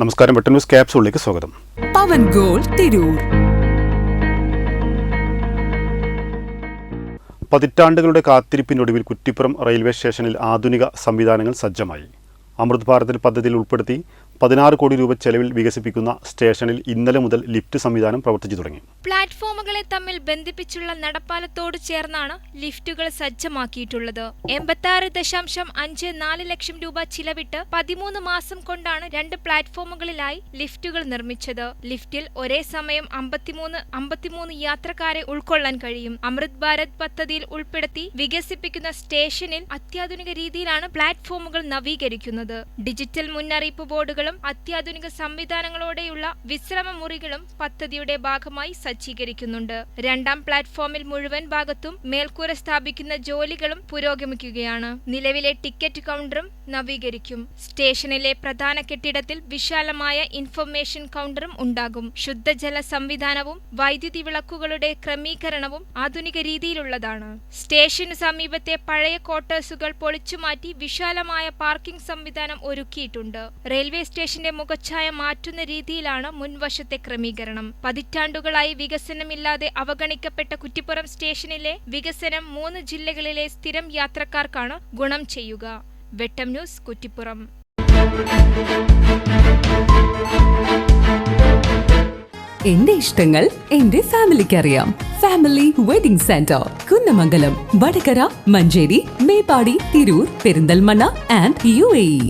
നമസ്കാരം. വെട്ടൻ ന്യൂസ് ക്യാപ്സൂളിലേക്ക് സ്വാഗതം. പവൻ ഗോൾ തിരൂർ. പതിറ്റാണ്ടുകളുടെ കാത്തിരിപ്പിനൊടുവിൽ കുറ്റിപ്പുറം റെയിൽവേ സ്റ്റേഷനിൽ ആധുനിക സംവിധാനങ്ങൾ സജ്ജമായി. അമൃത് ഭാരതിൽ പദ്ധതിയിൽ ഉൾപ്പെടുത്തി പതിനാറ് കോടി രൂപ ചെലവിൽ വികസിപ്പിക്കുന്ന സ്റ്റേഷനിൽ ഇന്നലെ മുതൽ ലിഫ്റ്റ് സംവിധാനം പ്രവർത്തിച്ചു തുടങ്ങി. പ്ലാറ്റ്ഫോമുകളെ തമ്മിൽ ബന്ധിപ്പിച്ചുള്ള നടപ്പാലത്തോട് ചേർന്നാണ് ലിഫ്റ്റുകൾ സജ്ജമാക്കിയിട്ടുള്ളത്. എൺപത്തി ദശാംശം അഞ്ച് നാല് ലക്ഷം രൂപ ചിലവിട്ട് പതിമൂന്ന് മാസം കൊണ്ടാണ് രണ്ട് പ്ലാറ്റ്ഫോമുകളിലായി ലിഫ്റ്റുകൾ നിർമ്മിച്ചത്. ലിഫ്റ്റിൽ ഒരേ സമയം അമ്പത്തിമൂന്ന് അമ്പത്തിമൂന്ന് യാത്രക്കാരെ ഉൾക്കൊള്ളാൻ കഴിയും. അമൃത് ഭാരത് പദ്ധതിയിൽ ഉൾപ്പെടുത്തി വികസിപ്പിക്കുന്ന സ്റ്റേഷനിൽ അത്യാധുനിക രീതിയിലാണ് പ്ലാറ്റ്ഫോമുകൾ നവീകരിക്കുന്നത്. ഡിജിറ്റൽ മുന്നറിയിപ്പ് ബോർഡുകളും അത്യാധുനിക സംവിധാനങ്ങളോടെയുള്ള വിശ്രമ മുറികളും പദ്ധതിയുടെ ഭാഗമായി സജ്ജീകരിക്കുന്നുണ്ട്. രണ്ടാം പ്ലാറ്റ്ഫോമിൽ മുഴുവൻ ഭാഗത്തും മേൽക്കൂര സ്ഥാപിക്കുന്ന ജോലികളും പുരോഗമിക്കുകയാണ്. നിലവിലെ ടിക്കറ്റ് കൗണ്ടറും നവീകരിക്കും. സ്റ്റേഷനിലെ പ്രധാന കെട്ടിടത്തിൽ വിശാലമായ ഇൻഫർമേഷൻ കൗണ്ടറും ഉണ്ടാകും. ശുദ്ധജല സംവിധാനവും വൈദ്യുതി വിളക്കുകളുടെ ക്രമീകരണവും ആധുനിക രീതിയിലുള്ളതാണ്. സ്റ്റേഷന് സമീപത്തെ പഴയ ക്വാർട്ടേഴ്സുകൾ പൊളിച്ചുമാറ്റി വിശാലമായ പാർക്കിംഗ് സംവിധാനം ഒരുക്കിയിട്ടുണ്ട്. റെയിൽവേ സ്റ്റേഷന്റെ മുഖച്ഛായ മാറ്റുന്ന രീതിയിലാണ് മുൻവശത്തെ ക്രമീകരണം. പതിറ്റാണ്ടുകളായി വികസനമില്ലാതെ അവഗണിക്കപ്പെട്ട കുറ്റിപ്പുറം സ്റ്റേഷനിലെ വികസനം മൂന്ന് ജില്ലകളിലെ സ്ഥിരം യാത്രക്കാർക്കാണ് ഗുണം ചെയ്യുക. വെട്ടം ന്യൂസ് കുറ്റിപ്പുറം. എന്റെ ഇഷ്ടങ്ങൾ എന്റെ ഫാമിലിക്ക് അറിയാം family wedding centre Kunnamangalam Vadakara Manjeri Meppadi Tirur Perinthalmanna and U A